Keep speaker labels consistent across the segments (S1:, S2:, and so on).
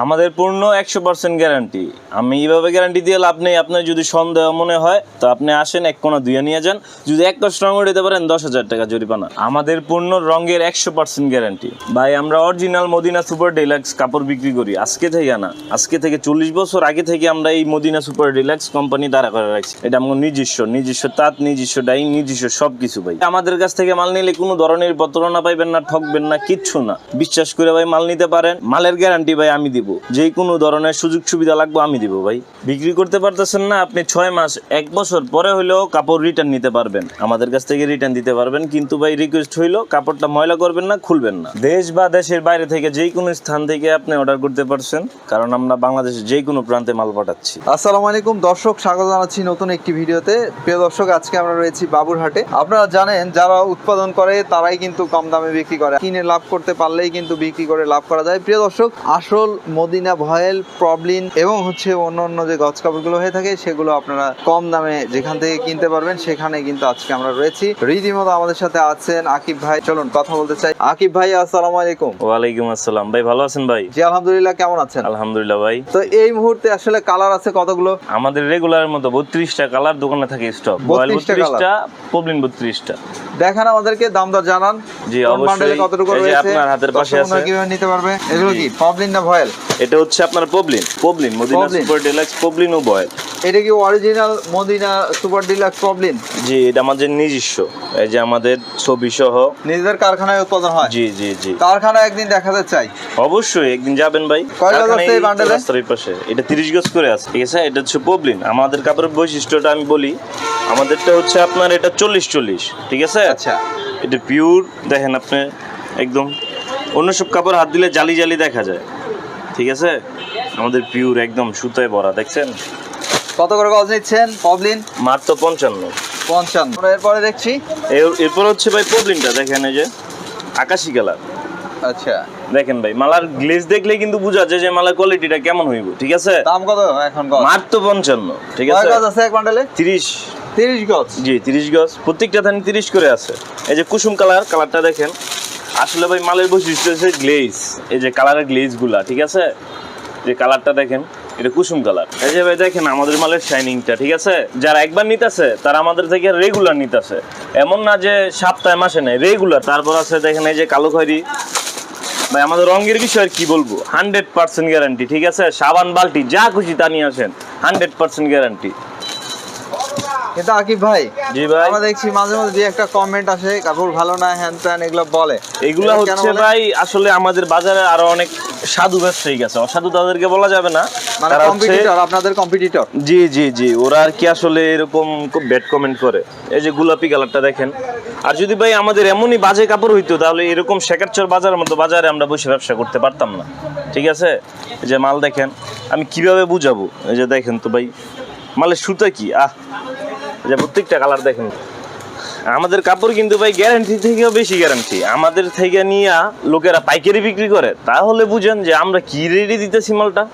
S1: আমাদের পূর্ণ একশো পার্সেন্ট গ্যারান্টি আমি এইভাবে গ্যারান্টি দিয়ে লাভ নেই। আপনার যদি সন্দেহ মনে হয়, তো আপনি আসেন, এক কোনো ধুয়ে নিয়ে যান। যদি এক কষ্ট রঙ দিতে পারেন, দশ হাজার টাকা জরিমানা। আমাদের পূর্ণ রঙের একশো পার্সেন্ট গ্যারান্টি ভাই, আমরা অরিজিনাল মদিনা সুপার ডিলাক্স কাপড় বিক্রি করি। আজকে থেকে না, আজকে থেকে চল্লিশ বছর আগে থেকে আমরা এই মদিনা সুপার ডিলাক্স কোম্পানি দাঁড়া করে রাখছি। এটা আমার নিজস্ব নিজস্ব তাঁত, নিজস্ব ডাইং নিজস্ব সব কিছু ভাই। আমাদের কাছ থেকে মাল নিলে কোনো ধরনের প্রতারণা পাইবেন না, ঠকবেন না, কিচ্ছু না। বিশ্বাস করে ভাই, মাল নিতে পারেন। মালের গ্যারান্টি ভাই, আমি দিব। যে কোনো ধরনের সুযোগ সুবিধা লাগবে আমি দিব ভাই। বিক্রি করতে পারতেছেন না, আপনি ছয় মাস, এক বছর পরে হলেও কাপড় রিটার্ন নিতে পারবেন। আমাদের কাছ থেকে রিটার্ন দিতে পারবেন, কিন্তু ভাই রিকোয়েস্ট হইল, কাপড়টা ময়লা করবেন না, খুলবেন না। দেশ বা দেশের বাইরে থেকে যে কোনো স্থান থেকে আপনি অর্ডার করতে পারছেন, কারণ আমরা বাংলাদেশের যে কোনো প্রান্তে মাল পাঠাচ্ছি।
S2: আসসালামু আলাইকুম, দর্শক, স্বাগত জানাচ্ছি নতুন একটি ভিডিওতে। প্রিয় দর্শক, আজকে আমরা রয়েছি বাবুরহাটে। আপনারা জানেন, যারা উৎপাদন করে, তারাই কিন্তু কম দামে বিক্রি করে। কিনে লাভ করতে পারলেই কিন্তু বিক্রি করে লাভ করা যায়। প্রিয় দর্শক, আসল মদিনা ভয়েল প্রবলিন এবং হচ্ছে অন্য অন্য যে গছ কাপড়গুলো হয়ে থাকে সেগুলো আপনারা কম দামে যেখান থেকে কিনতে পারবেন সেখানে কিন্তু আজকে আমরা রয়েছি। রীতিমতো আমাদের সাথে আছেন আকিব ভাই। চলুন কথা বলতে চাই। আকিব ভাই আসসালামু আলাইকুম।
S1: ওয়ালাইকুম আসসালাম। ভাই ভালো আছেন ভাই?
S2: জি আলহামদুলিল্লাহ কেমন আছেন?
S1: আলহামদুলিল্লাহ ভাই।
S2: তো এই মুহূর্তে আসলে কালার আছে কতগুলো?
S1: আমাদের রেগুলার মতো বত্রিশটা কালার দোকানে থাকে স্টক বয়েল
S2: 32টা
S1: বত্রিশটা পবলিন বত্রিশটা।
S2: দেখান আমাদেরকে দাম দর জানান
S1: জি, অবশ্যই।
S2: কতটুকু রয়েছে
S1: আপনার হাতের পাশে আছে।
S2: কীভাবে নিতে পারবে এগুলো কি পবলিন না ভয়েল
S1: এটা হচ্ছে আপনার poplin poplin Madina super deluxe poplin ও বয়েল
S2: এটা কি original Madina super deluxe poplin
S1: জি এটা আমাদের নিজস্ব। এই যে আমাদের ছবি সহ।
S2: নিজেদের কারখানায় উৎপাদন হয়?
S1: জি জি জি।
S2: কারখানা একদিন দেখাতে চাই।
S1: অবশ্যই একদিন যাবেন ভাই।
S2: এই বান্ডেলে?
S1: রাস্তার এই পাশে। এটা তিরিশ গজ করে আছে ঠিক আছে? এটা হচ্ছে পবলিন আমাদের কাপড়ের বৈশিষ্ট্যটা আমি বলি আমাদেরটা হচ্ছে আপনার এটা চল্লিশ চল্লিশ ঠিক আছে?
S2: আচ্ছা।
S1: এটা পিওর দেখেন আপনি একদম। অন্য সব কাপড় হাত দিলে জালি জালি দেখা যায়। ঠিক আছে? আমাদের পিওর একদম সুতায় ভরা দেখছেন?
S2: কত করে গজ নিচ্ছেন পবলিন?
S1: মাত্র পঞ্চান্ন।
S2: পঞ্চান্ন। এরপরে দেখছি।
S1: এর- এরপর হচ্ছে ভাই পবলিনটা দেখেন এই যে আকাশি কালার।
S2: আচ্ছা।
S1: দেখেন ভাই মালার গ্লেজ দেখলে কিন্তু বোঝা যায় যে মালার কোয়ালিটিটা কেমন হইব ঠিক আছে?
S2: দাম কত এখন গজ?
S1: মাত্র পঞ্চান্ন ঠিক আছে?
S2: গজ আছে এক বান্ডেলে?
S1: তিরিশ।
S2: তিরিশ গজ।
S1: জি তিরিশ গজ। প্রত্যেকটা ধান তিরিশ করে আছে। এই যে কুসুম কালার কালারটা দেখেন। আসলে ভাই, মালের বৈশিষ্ট্য হচ্ছে গ্লেজ এই যে কালারের গ্লেজগুলা, ঠিক আছে? যে কালারটা দেখেন, এটা কুসুম কালার এই যে ভাই, দেখেন আমাদের মালের শাইনিংটা ঠিক আছে? যারা একবার নিতেছে, তারা আমাদের থেকে রেগুলার নিতেছে। এমন না যে সপ্তাহে, মাসে নেই রেগুলার তারপর আছে, দেখেন এই যে কালো খয়রি। ভাই, আমাদের রঙের বিষয়ে কি বলব? হান্ড্রেড পার্সেন্ট গ্যারান্টি ঠিক আছে? সাবান, বালতি, যা খুশি তা নিয়ে আসেন। হান্ড্রেড পার্সেন্ট গ্যারান্টি
S2: কিন্তু আকিব ভাই?
S1: জি ভাই।
S2: আমরা দেখছি মাঝে মাঝে দুই একটা কমেন্ট আসে কাপড় ভালো না হ্যান ত্যান এগুলো বলে।
S1: এগুলো হচ্ছে ভাই আসলে আমাদের বাজারে আরও অনেক সাধু ব্যবসায়ী আছে। অসাধু তাদেরকে বলা যাবে না।
S2: মানে কম্পিটিটর আপনাদের কম্পিটিটর
S1: জি জি জি। ওরা আর কি আসলে এরকম খুব ব্যাড কমেন্ট করে। এই যে গোলাপি কালারটা দেখেন। আর যদি ভাই আমাদের এমনই বাজে কাপড় হইতো তাহলে এরকম শেখারচর বাজারের মতো বাজারে আমরা বসে ব্যবসা করতে পারতাম না। ঠিক আছে? এই যে মাল দেখেন। আমি কীভাবে বুঝাবো? এই যে দেখেন তো ভাই। মালের সুতা কি? আহ! যে প্রত্যেকটা কালার দেখেন। আমাদের কাপড় কিন্তু ভাই গ্যারান্টি থেকেও বেশি গ্যারান্টি আমাদের থেকে নিয়ে লোকেরা পাইকারি বিক্রি করে। তাহলে বুঝেন যে আমরা কি রেডি দিতেছি মালটা?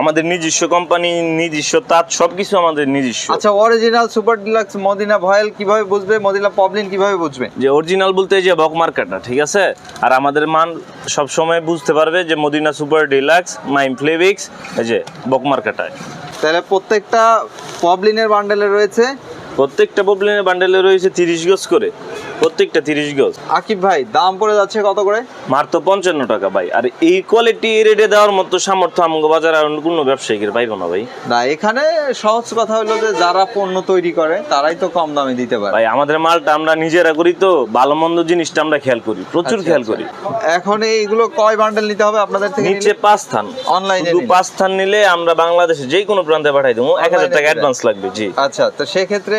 S1: আমাদের নিজস্ব কোম্পানি নিজস্ব তাঁত সবকিছু আমাদের নিজস্ব।
S2: আচ্ছা original super deluxe Madina voile কীভাবে বুঝবে? মদিনা পবলিন কীভাবে বুঝবে?
S1: যে অরিজিনাল বলতে যে বক মার্কাটা ঠিক আছে? আর আমাদের মান সব সময় বুঝতে পারবে যে মদিনা সুপার ডিলাক্স মাইম ফ্লেভিক্স এই যে বক মার্কাটায়
S2: তাহলে প্রত্যেকটা পবলিনের বান্ডেলে রয়েছে।
S1: প্রত্যেকটা পপলিনের বান্ডেলে রয়েছে তিরিশ গজ করে। প্রত্যেকটা তিরিশ গজ।
S2: আকিব ভাই দাম পড়ে যাচ্ছে কত করে?
S1: মাত্র পঞ্চান্ন টাকা ভাই। আর এই কোয়ালিটি রেটে দেওয়ার মতো সামর্থ্য আমাকে বাজারে আর কোনো ব্যবসায়ীকে পাইবো না ভাই।
S2: না এখানে সহজ কথা হলো যে যারা পণ্য তৈরি করে তারাই তো কম দামে দিতে পারে।
S1: ভাই আমাদের মালটা আমরা নিজেরা করি তো ভালো মন্দ জিনিসটা আমরা খেয়াল করি প্রচুর
S2: আচ্ছা,
S1: খেয়াল
S2: আচ্ছা।
S1: করি।
S2: এখন এইগুলো কয় বান্ডেল নিতে হবে আপনাদের থেকে
S1: নিচে পাঁচ স্থান
S2: অনলাইনে
S1: পাঁচ স্থান নিলে আমরা বাংলাদেশে যে কোনো প্রান্তে পাঠাই দেবো। এক হাজার টাকা অ্যাডভান্স লাগবে জি।
S2: আচ্ছা তো সেক্ষেত্রে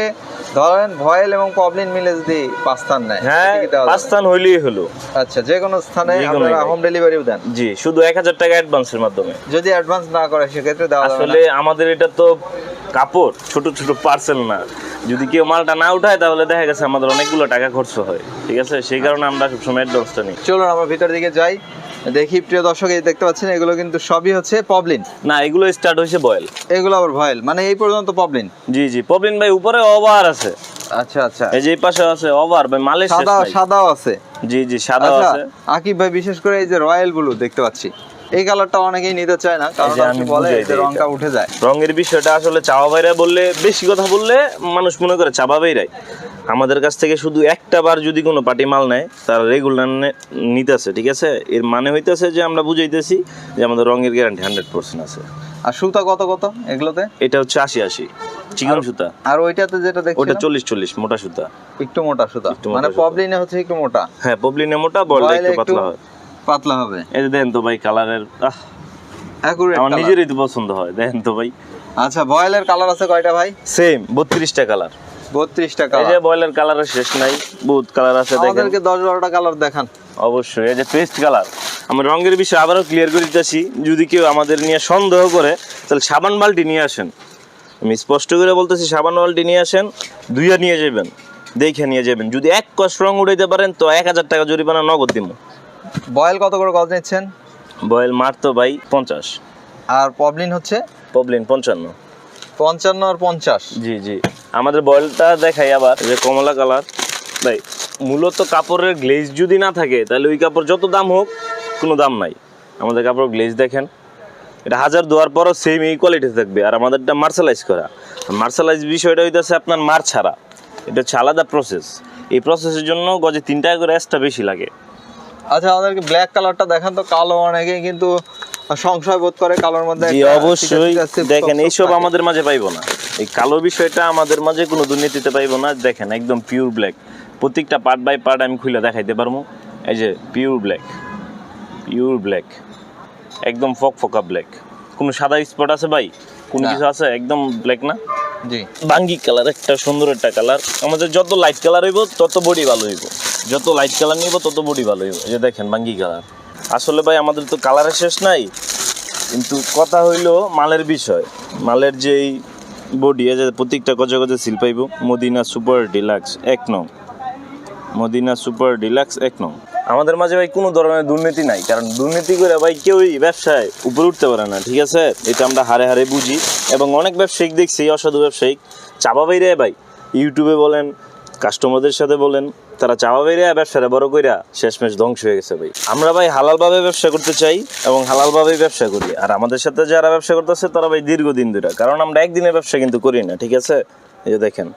S2: ধরেন ভয়েল এবং পবলিন মিলে যদি পাঁচ স্থান নেয়
S1: হ্যাঁ পাঁচ স্থান হইলেই হলো।
S2: আচ্ছা যে কোনো স্থানে আপনারা হোম ডেলিভারিও দেন।
S1: জি শুধু এক হাজার টাকা অ্যাডভান্সের মাধ্যমে।
S2: যদি অ্যাডভান্স না করে সেক্ষেত্রে দেওয়া
S1: আসলে আমাদের এটা তো কাপড় ছোট ছোট পার্সেল না। যদি কেউ মালটা না উঠায় তাহলে দেখা গেছে আমাদের অনেকগুলো টাকা খরচ হয়। ঠিক আছে? সেই কারণে আমরা সবসময় অ্যাডভান্সটা নিই।
S2: চলুন আমরা ভিতর দিকে যাই। দেখি প্রিয় দর্শক এই দেখতে পাচ্ছেন এগুলো কিন্তু সবই হচ্ছে পবলিন।
S1: না এগুলো স্টার্ট হয়েছে বয়েল।
S2: এগুলো আবার ভয়েল। মানে এই পর্যন্ত পবলিন।
S1: জি জি প্রবলেম ভাই উপরে ওভার আছে।
S2: আচ্ছা আচ্ছা।
S1: এই যে এই পাশে আছে ওভার ভাই মালের শেষ
S2: সাদা সাদাও আছে।
S1: জি জি সাদা
S2: আচ্ছা
S1: আছে।
S2: আকিব ভাই বিশেষ করে এই যে রয়্যাল ব্লু দেখতে পাচ্ছি। এই কালারটা অনেকেই নিতে চায় না কারণ
S1: যে আমি
S2: বলে যে রংটা উঠে যায়।
S1: রঙের বিষয়টা আসলে চাওয়া বাইরা বললে বেশি কথা বললে মানুষ মনে করে চাবা বাইরাই আমাদের কাছ থেকে শুধু একটা বার যদি কোনো পার্টি মাল নেয় তারা রেগুলার নিতেছে ঠিক আছে? এর মানে হইতেছে যে আমরা বুঝাইতেছি যে আমাদের রঙের গ্যারান্টি হান্ড্রেড পার্সেন্ট আছে।
S2: আর সুতা কত কত এগুলোতে?
S1: এটা হচ্ছে আশি আশি চিকন সুতা।
S2: আর ওইটাতে যেটা দেখছি
S1: ওটা চল্লিশ চল্লিশ মোটা সুতা।
S2: একটু মোটা সুতা। মানে পবলিনে হচ্ছে একটু মোটা।
S1: হ্যাঁ পবলিনে মোটা বলটা একটু পাতলা হয়।
S2: পাতলা হবে।
S1: এই যে দেন তো ভাই কালারের আহ! আমার নিজেরই তো পছন্দ হয় দেখেন তো ভাই।
S2: আচ্ছা বয়েলের কালার আছে কয়টা ভাই?
S1: সেম বত্রিশটা কালার
S2: বত্রিশটা
S1: এই যে বয়লার কালারের শেষ নাই বহুত কালার আছে দেখেন।
S2: আমাদেরকে দশ বারোটা কালার দেখান।
S1: অবশ্যই এই যে পেস্ট কালার আমি রঙের বিষয়ে আবারও ক্লিয়ার করে দিতেছি যদি কেউ আমাদের নিয়ে সন্দেহ করে তাহলে সাবান বালতি নিয়ে আসেন। আমি স্পষ্ট করে বলতেছি সাবান বালতি নিয়ে আসেন দুইয়া নিয়ে যাবেন দেখে নিয়ে যাবেন। যদি এক কষ্ট রং উড়াইতে পারেন তো এক হাজার টাকা জরিমানা নগদ দিব
S2: বয়েল কত করে গজ নিচ্ছেন?
S1: বয়েল মারতো ভাই পঞ্চাশ।
S2: আর পবলিন হচ্ছে?
S1: পবলিন পঞ্চান্ন।
S2: পঞ্চান্ন আর পঞ্চাশ।
S1: জি জি। আমাদের বয়েলটা দেখাই আবার যে কমলা কালার। ভাই মূলত কাপড়ের গ্লেজ যদি না থাকে তাহলে ওই কাপড় যত দাম হোক কোনো দাম নাই। আমাদের কাপড় গ্লেজ দেখেন। এটা হাজার দেওয়ার পরও সেম এই কোয়ালিটি থাকবে। আর আমাদেরটা মার্শালাইজ করা। মার্শালাইজ বিষয়টা হইতেছে আপনার মার ছাড়া। এটা হচ্ছে আলাদা প্রসেস এই প্রসেসের জন্য গজে তিন টাকা করে এক্সট্রা বেশি লাগে।
S2: আচ্ছা আমাদেরকে ব্ল্যাক কালারটা দেখান তো কালো অনেকে কিন্তু সংশয় বোধ করে কালোর মধ্যে
S1: জি অবশ্যই। দেখেন এইসব আমাদের মাঝে পাইবো না। এই কালো বিষয়টা আমাদের মাঝে কোনো দুর্নীতিতে পাইবো না। দেখেন একদম পিওর ব্ল্যাক প্রত্যেকটা পার্ট বাই পার্ট আমি খুলে দেখাইতে পারব। এই যে পিওর ব্ল্যাক পিওর ব্ল্যাক একদম ফক ফকা ব্ল্যাক কোনো সাদা স্পট আছে ভাই? কোনো কিছু আছে? একদম ব্ল্যাক না?
S2: জি।
S1: বাঙ্গি কালার একটা সুন্দর একটা কালার আমাদের যত লাইট কালার হইব তত বডি ভালো হইব। যত লাইট কালার নিব তত বডি ভালো হইব। এই যে দেখেন বাঙ্গি কালার আসলে ভাই, আমাদের তো কালারের শেষ নাই, কিন্তু কথা হইল মালের বিষয়। মালের যেই বডি যে প্রত্যেকটা গজে গজে সিল পাইব। মদিনা সুপার ডিলাক্স এক নং। মদিনা সুপার ডিলাক্স এক নং। আমাদের মাঝে ভাই কোনো ধরনের দুর্নীতি নাই, কারণ দুর্নীতি করে ভাই কেউই ব্যবসায় উপরে উঠতে পারে না, ঠিক আছে? এটা আমরা হারে হারে বুঝি। এবং অনেক ব্যবসায়িক দেখছি, অসাধু ব্যবসায়িক। চাপা বাইরে ভাই, ইউটিউবে বলেন কাস্টমারদের সাথে বলেন তারা চাপা বাইরে ব্যবসাটা বড় কইরা শেষমেশ ধ্বংস হয়ে গেছে ভাই। আমরা ভাই হালালভাবে ব্যবসা করতে চাই এবং হালালভাবেই ব্যবসা করি। আর আমাদের সাথে যারা ব্যবসা করতেছে তারা ভাই দীর্ঘদিন ধরে কারণ আমরা একদিনের ব্যবসা কিন্তু করি না ঠিক আছে? এই যে দেখেন।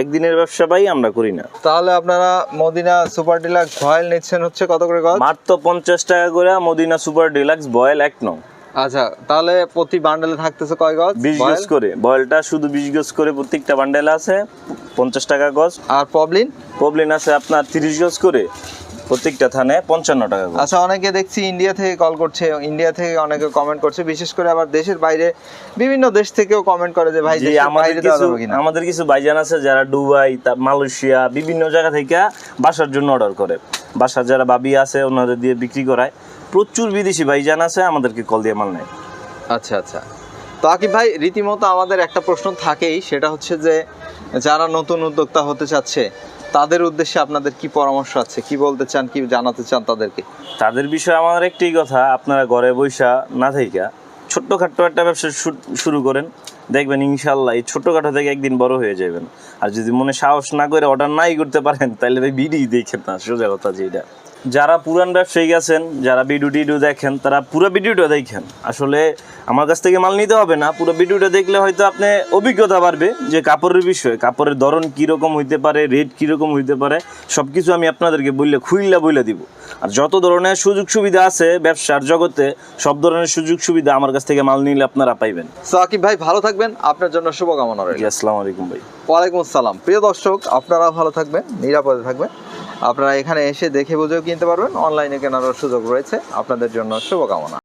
S1: একদিনের ব্যবসা ভাই আমরা করি না।
S2: তাহলে আপনারা মদিনা সুপার ডিলাক্স ভয়েল নিচ্ছেন হচ্ছে কত করে
S1: মাত্র পঞ্চাশ টাকা করে মদিনা সুপার ডিলাক্স বয়েল এক নং।
S2: আচ্ছা তাহলে প্রতি বান্ডেলে থাকতেছে কয় গজ?
S1: বিশ? গজ করে। বয়েলটা শুধু বিশ গজ করে প্রত্যেকটা বান্ডেল আছে পঞ্চাশ টাকা গজ।
S2: আর পবলিন
S1: পবলিন আছে আপনার তিরিশ গজ করে প্রত্যেকটা থানে পঞ্চান্ন টাকা
S2: আচ্ছা অনেকে দেখছি ইন্ডিয়া থেকে কল করছে ইন্ডিয়া থেকে অনেকে কমেন্ট করছে বিশেষ করে আবার দেশের বাইরে বিভিন্ন দেশ থেকেও কমেন্ট করে যে ভাই
S1: আমাদের কিছু আমাদের কিছু ভাইজান আছে যারা দুবাই তা- মালয়েশিয়া বিভিন্ন জায়গা থেকে বাসার জন্য অর্ডার করে। বাসার যারা বাবি আছে ওনাদের দিয়ে বিক্রি করায়। প্রচুর বিদেশি ভাই ভাইজান আছে আমাদেরকে কল দিয়ে মাল নেয়।
S2: আচ্ছা আচ্ছা। তো আকিব ভাই রীতিমতো আমাদের একটা প্রশ্ন থাকেই সেটা হচ্ছে যে যারা নতুন উদ্যোক্তা হতে চাচ্ছে তাদের উদ্দেশ্যে আপনাদের কি পরামর্শ আছে? কি বলতে চান কি জানাতে চান তাদেরকে?
S1: তাদের বিষয়ে আমার একটাই কথা আপনারা ঘরে বৈশা না থাইকা ছোট্টখাট্ট একটা ব্যবসা শুরু করেন দেখবেন ইনশাল্লাহ এই ছোট্টখাটো থেকে একদিন বড় হয়ে যাবেন আর যদি মনে সাহস না করে অর্ডার নাই করতে পারেন তাহলে ভাই বিডি দেখেন না সোজা কথা যেটা যারা পুরান ব্যবসায়ী গেছেন যারা ভিডিও টিডিও দেখেন তারা পুরো ভিডিওটা দেখেন। আসলে আমার কাছ থেকে মাল নিতে হবে না পুরো ভিডিওটা দেখলে হয়তো আপনি অভিজ্ঞতা বাড়বে যে কাপড়ের বিষয়ে কাপড়ের ধরন কীরকম হইতে পারে রেট কীরকম হইতে পারে সব কিছু আমি আপনাদেরকে বললে খুইল্লা বইলে দিব। আর যত ধরনের সুযোগ সুবিধা আছে ব্যবসার জগতে সব ধরনের সুযোগ সুবিধা আমার কাছ থেকে মাল নিলে আপনারা পাইবেন।
S2: তো আকিব ভাই ভালো থাকবেন। আপনার জন্য শুভকামনা রইল।
S1: আসসালামু আলাইকুম ভাই।
S2: ওয়ালাইকুম আসসালাম। প্রিয় দর্শক আপনারা ভালো থাকবেন, নিরাপদে থাকবেন। আপনারা এখানে এসে দেখে বুঝেও কিনতে পারবেন, অনলাইনে কেনারও সুযোগ রয়েছে। আপনাদের জন্য শুভকামনা।